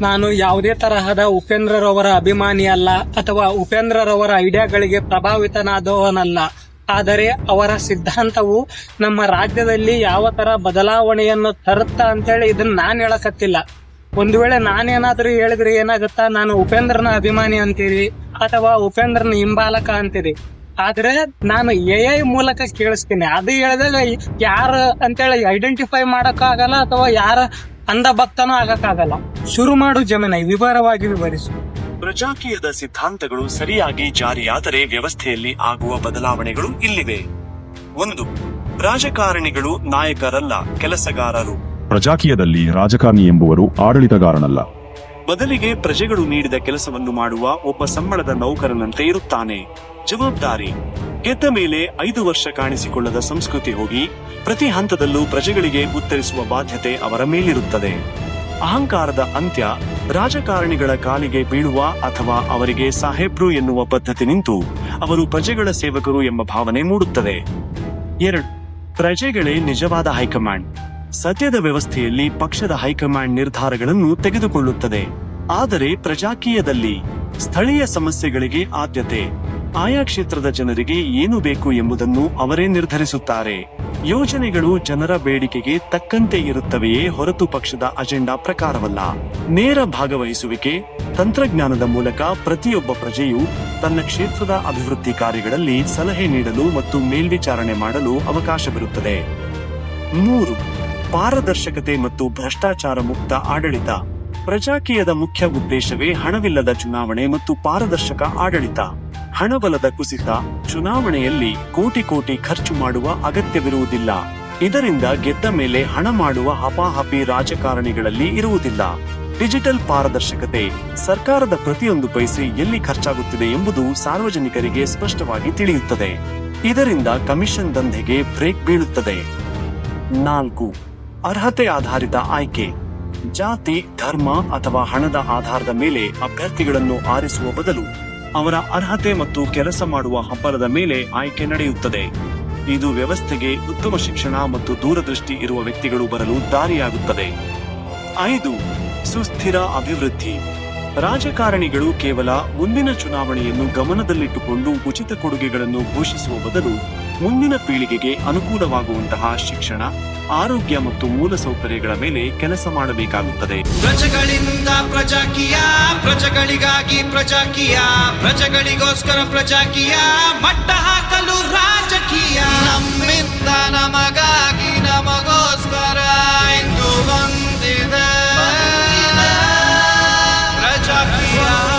ನಾನು ಯಾವುದೇ ತರಹದ ಉಪೇಂದ್ರರವರ ಅಭಿಮಾನಿ ಅಲ್ಲ ಅಥವಾ ಉಪೇಂದ್ರರವರ ಐಡಿಯಾಗಳಿಗೆ ಪ್ರಭಾವಿತನಾದವನಲ್ಲ. ಆದರೆ ಅವರ ಸಿದ್ಧಾಂತವು ನಮ್ಮ ರಾಜ್ಯದಲ್ಲಿ ಯಾವ ತರ ಬದಲಾವಣೆಯನ್ನು ತರುತ್ತ ಅಂತೇಳಿ ಇದನ್ನ ನಾನು ಹೇಳಕತ್ತಿಲ್ಲ. ಒಂದು ವೇಳೆ ನಾನೇನಾದ್ರೂ ಹೇಳಿದ್ರೆ ಏನಾಗುತ್ತಾ? ನಾನು ಉಪೇಂದ್ರನ ಅಭಿಮಾನಿ ಅಂತೀರಿ ಅಥವಾ ಉಪೇಂದ್ರನ ಹಿಂಬಾಲಕ ಅಂತೀರಿ? ಆದ್ರೆ ನಾನು ಎ ಐ ಮೂಲಕ ಕೇಳಿಸ್ತೀನಿ. ಅದು ಹೇಳಿದಾಗ ಯಾರು ಅಂತೇಳಿ ಐಡೆಂಟಿಫೈ ಮಾಡೋಕ್ಕಾಗಲ್ಲ ಅಥವಾ ಯಾರ ಅಂಧ ಭಕ್ತನೂ ಆಗಕ್ಕಾಗಲ್ಲ. ಶುರು ಮಾಡು ಜಮೀನ ವಿವರವಾಗಿ ವಿವರಿಸು. ಪ್ರಜಾಕೀಯದ ಸಿದ್ಧಾಂತಗಳು ಸರಿಯಾಗಿ ಜಾರಿಯಾದರೆ ವ್ಯವಸ್ಥೆಯಲ್ಲಿ ಆಗುವ ಬದಲಾವಣೆಗಳು ಇಲ್ಲಿವೆ. ಒಂದು ರಾಜಕಾರಣಿಗಳು ನಾಯಕರಲ್ಲ ಕೆಲಸಗಾರರು. ಪ್ರಜಾಕೀಯದಲ್ಲಿ ರಾಜಕಾರಣಿ ಎಂಬುವರು ಆಡಳಿತಗಾರನಲ್ಲ. ಬದಲಿಗೆ ಪ್ರಜೆಗಳು ನೀಡಿದ ಕೆಲಸವನ್ನು ಮಾಡುವ ಒಬ್ಬ ಸಂಬಳದ ನೌಕರನಂತೆ ಇರುತ್ತಾನೆ. ಜವಾಬ್ದಾರಿ ಗೆದ್ದ ಮೇಲೆ ಐದು ವರ್ಷ ಕಾಣಿಸಿಕೊಳ್ಳದ ಸಂಸ್ಕೃತಿ ಹೋಗಿ ಪ್ರತಿ ಹಂತದಲ್ಲೂ ಪ್ರಜೆಗಳಿಗೆ ಉತ್ತರಿಸುವ ಬಾಧ್ಯತೆ ಅವರ ಮೇಲಿರುತ್ತದೆ. ಅಹಂಕಾರದ ಅಂತ್ಯ ರಾಜಕಾರಣಿಗಳ ಕಾಲಿಗೆ ಬೀಳುವ ಅಥವಾ ಅವರಿಗೆ ಸಾಹೇಬ್ರು ಎನ್ನುವ ಪದ್ಧತಿ ನಿಂತು ಅವರು ಪ್ರಜೆಗಳ ಸೇವಕರು ಎಂಬ ಭಾವನೆ ಮೂಡುತ್ತದೆ. ಎರಡು, ಪ್ರಜೆಗಳೇ ನಿಜವಾದ ಹೈಕಮಾಂಡ್. ಸದ್ಯದ ವ್ಯವಸ್ಥೆಯಲ್ಲಿ ಪಕ್ಷದ ಹೈಕಮಾಂಡ್ ನಿರ್ಧಾರಗಳನ್ನು ತೆಗೆದುಕೊಳ್ಳುತ್ತದೆ. ಆದರೆ ಪ್ರಜಾಕೀಯದಲ್ಲಿ ಸ್ಥಳೀಯ ಸಮಸ್ಯೆಗಳಿಗೆ ಆದ್ಯತೆ ಆಯಾ ಕ್ಷೇತ್ರದ ಜನರಿಗೆ ಏನು ಬೇಕು ಎಂಬುದನ್ನು ಅವರೇ ನಿರ್ಧರಿಸುತ್ತಾರೆ. ಯೋಜನೆಗಳು ಜನರ ಬೇಡಿಕೆಗೆ ತಕ್ಕಂತೆ ಇರುತ್ತವೆಯೇ ಹೊರತು ಪಕ್ಷದ ಅಜೆಂಡಾ ಪ್ರಕಾರವಲ್ಲ. ನೇರ ಭಾಗವಹಿಸುವಿಕೆ, ತಂತ್ರಜ್ಞಾನದ ಮೂಲಕ ಪ್ರತಿಯೊಬ್ಬ ಪ್ರಜೆಯು ತನ್ನ ಕ್ಷೇತ್ರದ ಅಭಿವೃದ್ಧಿ ಕಾರ್ಯಗಳಲ್ಲಿ ಸಲಹೆ ನೀಡಲು ಮತ್ತು ಮೇಲ್ವಿಚಾರಣೆ ಮಾಡಲು ಅವಕಾಶವಿರುತ್ತದೆ. ಮೂರು, ಪಾರದರ್ಶಕತೆ ಮತ್ತು ಭ್ರಷ್ಟಾಚಾರ ಮುಕ್ತ ಆಡಳಿತ. ಪ್ರಜಾಕೀಯದ ಮುಖ್ಯ ಉದ್ದೇಶವೇ ಹಣವಿಲ್ಲದ ಚುನಾವಣೆ ಮತ್ತು ಪಾರದರ್ಶಕ ಆಡಳಿತ. ಹಣಬಲದ ಕುಸಿತ ಚುನಾವಣೆಯಲ್ಲಿ ಕೋಟಿ ಕೋಟಿ ಖರ್ಚು ಮಾಡುವ ಅಗತ್ಯವಿರುವುದಿಲ್ಲ. ಇದರಿಂದ ಗೆದ್ದ ಮೇಲೆ ಹಣ ಮಾಡುವ ಹಪಾಹಪಿ ರಾಜಕಾರಣಿಗಳಲ್ಲಿ ಇರುವುದಿಲ್ಲ. ಡಿಜಿಟಲ್ ಪಾರದರ್ಶಕತೆ, ಸರ್ಕಾರದ ಪ್ರತಿಯೊಂದು ಪೈಸೆ ಎಲ್ಲಿ ಖರ್ಚಾಗುತ್ತಿದೆ ಎಂಬುದು ಸಾರ್ವಜನಿಕರಿಗೆ ಸ್ಪಷ್ಟವಾಗಿ ತಿಳಿಯುತ್ತದೆ. ಇದರಿಂದ ಕಮಿಷನ್ ದಂಧೆಗೆ ಬ್ರೇಕ್ ಬೀಳುತ್ತದೆ. ನಾಲ್ಕು, ಅರ್ಹತೆ ಆಧಾರಿತ ಆಯ್ಕೆ. ಜಾತಿ, ಧರ್ಮ ಅಥವಾ ಹಣದ ಆಧಾರದ ಮೇಲೆ ಅಭ್ಯರ್ಥಿಗಳನ್ನು ಆರಿಸುವ ಬದಲು ಅವರ ಅರ್ಹತೆ ಮತ್ತು ಕೆಲಸ ಮಾಡುವ ಹಂಬಲದ ಮೇಲೆ ಆಯ್ಕೆ ನಡೆಯುತ್ತದೆ. ಇದು ವ್ಯವಸ್ಥೆಗೆ ಉತ್ತಮ ಶಿಕ್ಷಣ ಮತ್ತು ದೂರದೃಷ್ಟಿ ಇರುವ ವ್ಯಕ್ತಿಗಳು ಬರಲು ದಾರಿಯಾಗುತ್ತದೆ. ಐದು, ಸುಸ್ಥಿರ ಅಭಿವೃದ್ಧಿ. ರಾಜಕಾರಣಿಗಳು ಕೇವಲ ಮುಂದಿನ ಚುನಾವಣೆಯನ್ನು ಗಮನದಲ್ಲಿಟ್ಟುಕೊಂಡು ಉಚಿತ ಕೊಡುಗೆಗಳನ್ನು ಘೋಷಿಸುವ ಬದಲು ಮುಂದಿನ ಪೀಳಿಗೆಗೆ ಅನುಕೂಲವಾಗುವಂತಹ ಶಿಕ್ಷಣ, ಆರೋಗ್ಯ ಮತ್ತು ಮೂಲಸೌಕರ್ಯಗಳ ಮೇಲೆ ಕೆಲಸ ಮಾಡಬೇಕಾಗುತ್ತದೆ. ಪ್ರಜೆಗಳಿಂದ ಪ್ರಜಾಕೀಯ, ಪ್ರಜೆಗಳಿಗಾಗಿ ಪ್ರಜಾಕೀಯ, ಪ್ರಜೆಗಳಿಗೋಸ್ಕರ ಪ್ರಜಾಕೀಯ, ಮಟ್ಟ ಹಾಕಲು ರಾಜಕೀಯ. ನಮ್ಮಿಂದ ನಮಗಾಗಿ Slovakia.